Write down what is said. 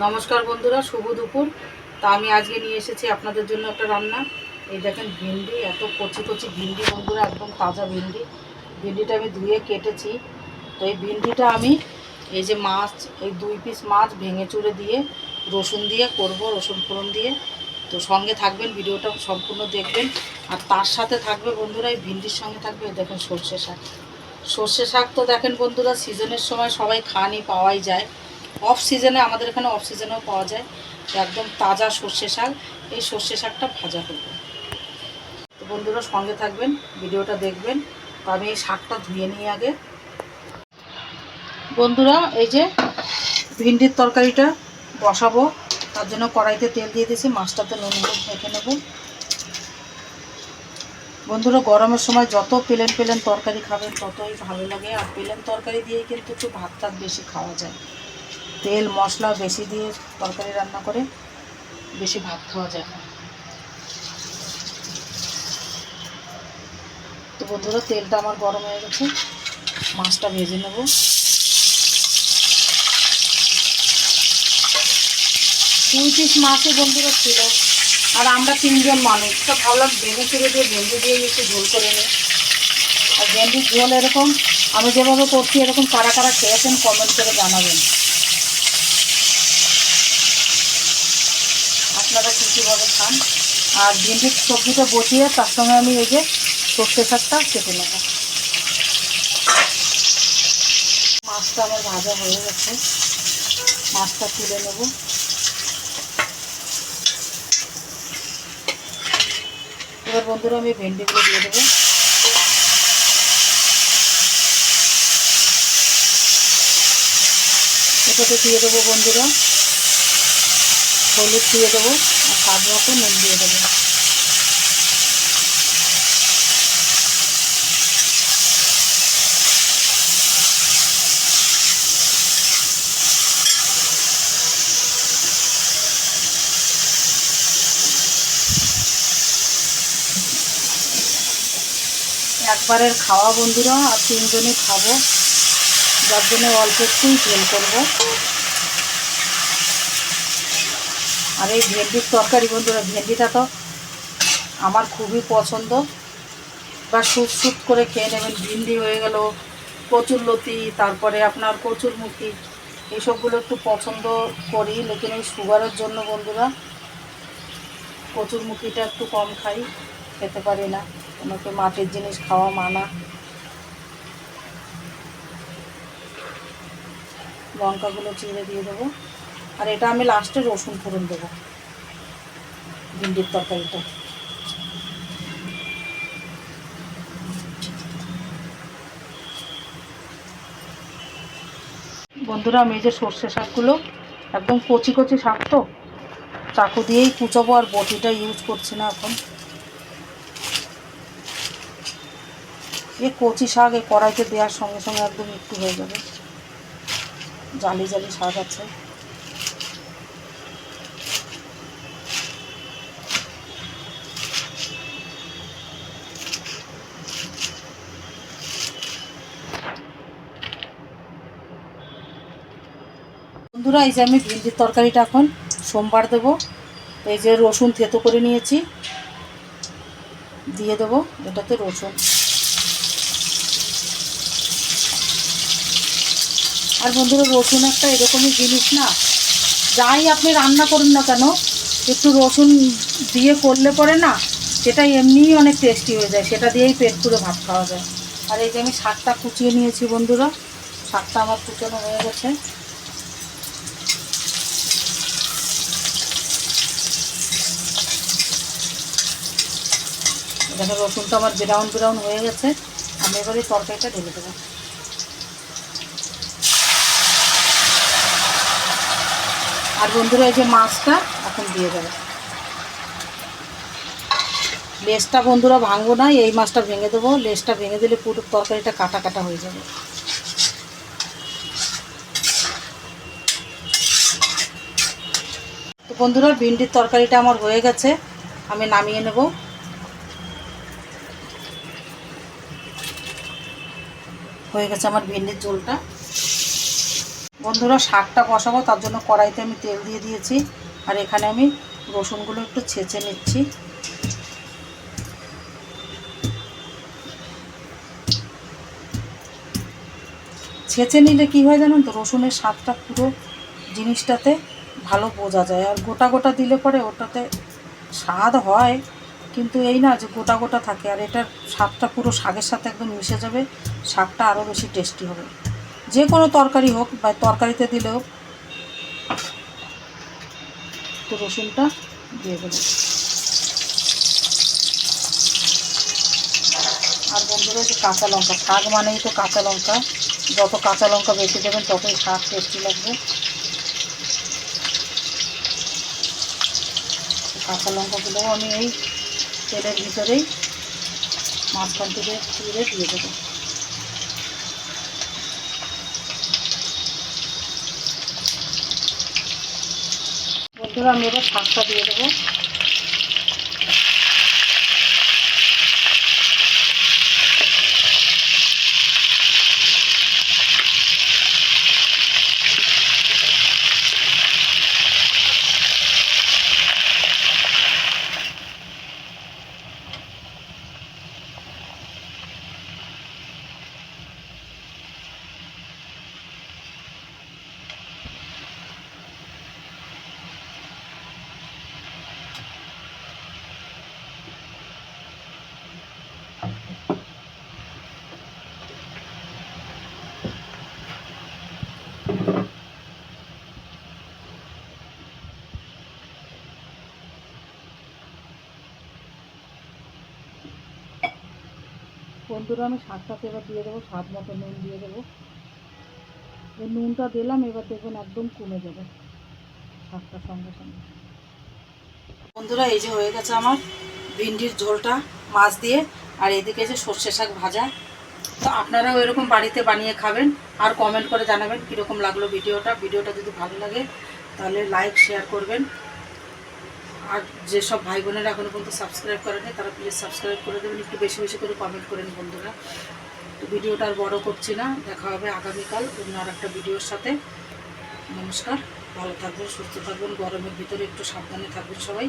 নমস্কার বন্ধুরা, শুভ দুপুর। তা আমি আজকে নিয়ে এসেছি আপনাদের জন্য একটা রান্না। এই দেখেন ভিন্ডি, এত কচি কচি ভিন্ডি বন্ধুরা, একদম তাজা ভিন্ডি। ভিন্ডিটা আমি ধুয়ে কেটেছি। তো এই ভিন্ডিটা আমি এই যে মাছ, এই দুই পিস মাছ ভেঙে চুড়ে দিয়ে রসুন দিয়ে করব, রসুন ফোড়ন দিয়ে। তো সঙ্গে থাকবেন, ভিডিওটা সম্পূর্ণ দেখবেন। আর তার সাথে থাকবে বন্ধুরা, এই ভিন্ডির সঙ্গে থাকবে এই দেখেন সর্ষে শাক। সর্ষে শাক তো দেখেন বন্ধুরা, সিজনের সময় সবাই খানি পাওয়াই যায়। অফ সিজনে আমাদের এখানে অফ সিজনেও পাওয়া যায়। একদম তাজা সর্ষে শাক। এই সর্ষে শাকটা ভাজা করব। তো বন্ধুরা সঙ্গে থাকবেন, ভিডিওটা দেখবেন। তো আমি এই শাকটা ধুয়ে নিই আগে। বন্ধুরা, এই যে ভিন্ডির তরকারিটা বসাবো। তার জন্য কড়াইতে তেল দিয়ে দিয়েছি, মাছটাতে নুন হলুদ মেখে নেব। বন্ধুরা, গরমের সময় যত প্লেন প্লেন তরকারি খাবেন, ততই ভালো লাগে। আর প্লেন তরকারি দিয়ে কিন্তু একটু ভাত টাত বেশি খাওয়া যায়। তেল, মশলা বেশি দিয়ে তরকারি রান্না করে বেশি ভাত খাওয়া যায় না। তো বন্ধুরা, তেলটা আমার গরম হয়ে গেছে। মাছটা ভেজে নেব। দুই পিস মাছই বন্ধুরা ছিল, আর আমরা তিনজন মানুষ। তো ভাবলাম ভেঙে চুড়ে দিয়ে ভেন্ডি দিয়ে একটু ঝোল করে নিই। আর ভেন্ডির ঝোল এরকম, আমি যেভাবে করছি এরকম কারা কারা খেয়েছেন কমেন্ট করে জানাবেন আপনারা কী কীভাবে খান আর ভেন্ডির সবজিটা বসিয়ে তার সঙ্গে আমি এই যে সর্ষে শাকটা কেটে নেব। মাছটা আমার ভাজা হয়ে গেছে। মাছটা তুলে নেব। এবার বন্ধুরা আমি ভেন্ডিগুলো দিয়ে দেবো। এটাতে দিয়ে দেবো বন্ধুরা। হলুদ দিয়ে দেবো, আর স্বাদ মতো নুন দিয়ে দেবো। একবারের খাওয়া বন্ধুরা, আর তিনজনে খাব। যার জন্য অল্প একটুই তেল করব। আর এই ভেন্ডির তরকারি বন্ধুরা, ভেন্ডিটা তো আমার খুবই পছন্দ। বা সুপ সুপ করে খেয়ে নেবেন, ভিন্ডি হয়ে গেল কচুরলতি তারপরে আপনার কচুরমুখী এইসবগুলো একটু পছন্দ করি, লেকিন এই সুগারের জন্য বন্ধুরা কচুরমুখিটা একটু কম খাই, খেতে পারি না। আমাকে মাটির জিনিস খাওয়া মানা। লঙ্কাগুলো চিড়ে দিয়ে দেবো। আর এটা আমি লাস্টে রসুন ফোড়ন দেবো। ভিন্ডির তরকারিটা। বন্ধুরা, আমি এই যে সর্ষে শাকগুলো, একদম কচি কচি শাক তো, চাকু দিয়েই কুচাবো আর বটিটা ইউজ করছি না এখন। এ কচি শাক এই কড়াইতে দেওয়ার সঙ্গে সঙ্গে একদম একটু হয়ে যাবে। জালি জালি শাক আছে। বন্ধুরা, এই যে আমি ভিন্ডির তরকারিটা এখন সোমবার দেবো। এই যে রসুন থেতো করে নিয়েছি। দিয়ে দেবো এটাতে রসুন। আর বন্ধুরা, রসুন একটা এরকমই জিনিস না। যাই আপনি রান্না করুন না কেন, একটু রসুন দিয়ে করলে পরে না, সেটা এমনিই অনেক টেস্টি হয়ে যায়। সেটা দিয়েই পেট পুরো ভাত খাওয়া যায়। আর এই যে আমি শাকটা কুচিয়ে নিয়েছি বন্ধুরা, শাকটা আমার কুচানো হয়ে গেছে। এখানে রসুনটা আমার ব্রাউন ব্রাউন হয়ে গেছে। আমি এবারে তরকারিটা ঢেলে দেবো। আর বন্ধুরা, এই যে মাছটা এখন দিয়ে দেবো। লেজটা বন্ধুরা ভাঙবো না, এই মাছটা ভেঙে দেবো। লেজটা ভেঙে দিলে পুরো তরকারিটা কাটা কাটা হয়ে যাবে। তো বন্ধুরা, ভিন্ডির তরকারিটা আমার হয়ে গেছে। আমি নামিয়ে নেব। হয়ে গেছে আমার ভেন্ডির ঝোলটা। বন্ধুরা, শাকটা বসাবো তার জন্য কড়াইতে আমি তেল দিয়ে দিয়েছি। আর এখানে আমি রসুনগুলো একটু ছেঁচে নিচ্ছি। ছেঁচে নিলে কি হয় জানেন তো, রসুনের স্বাদটা পুরো জিনিসটাতে ভালো বোঝা যায়। আর গোটা গোটা দিলে পরে ওটাতে স্বাদ হয়। কিন্তু এই না যে গোটা গোটা থাকে আর এটার শাকটা পুরো শাকের সাথে একদম মিশে যাবে শাকটা আরও বেশি টেস্টি হবে। যে কোনো তরকারি হোক বা তরকারিতে দিলেও তো রসুনটা দিয়ে দেবো। আর বন্ধুরা যে কাঁচা লঙ্কা, শাক মানেই তো কাঁচা লঙ্কা। যত কাঁচা লঙ্কা বেশি দেবেন ততই শাক টেস্টি লাগবে। কাঁচা লঙ্কাগুলোও আমি এই তেলের ভিতরেই মাঝখান থেকে তুলে দিয়ে দেবো। বন্ধুরা আমি এবার শাকটা দিয়ে দেবো। বন্ধুরা আমি শাকটাতে এবার দিয়ে দেবো, স্বাদ মতো নুন দিয়ে দেবো। এই নুনটা দিলাম, এবার দেখবেন একদম কমে যাবে শাকটার সঙ্গে সঙ্গে। বন্ধুরা, এই যে হয়ে গেছে আমার ভিন্ডির ঝোলটা মাছ দিয়ে, আর এদিকে যে সর্ষে শাক ভাজা। তো আপনারাও এরকম বাড়িতে বানিয়ে খাবেন, আর কমেন্ট করে জানাবেন কীরকম লাগল ভিডিওটা। ভিডিওটা যদি ভালো লাগে, তাহলে লাইক শেয়ার করবেন। আর যেসব ভাই বোনেরা এখনও পর্যন্ত সাবস্ক্রাইব করেনি তারা প্লিজ সাবস্ক্রাইব করে দেবেন। একটু বেশি বেশি করে কমেন্ট করেন বন্ধুরা। তো ভিডিওটা আর বড়ো করছি না, দেখা হবে আগামীকাল অন্য আর একটা ভিডিওর সাথে। নমস্কার, ভালো থাকবেন, সুস্থ থাকবেন, গরমের ভিতরে একটু সাবধানে থাকবেন সবাই।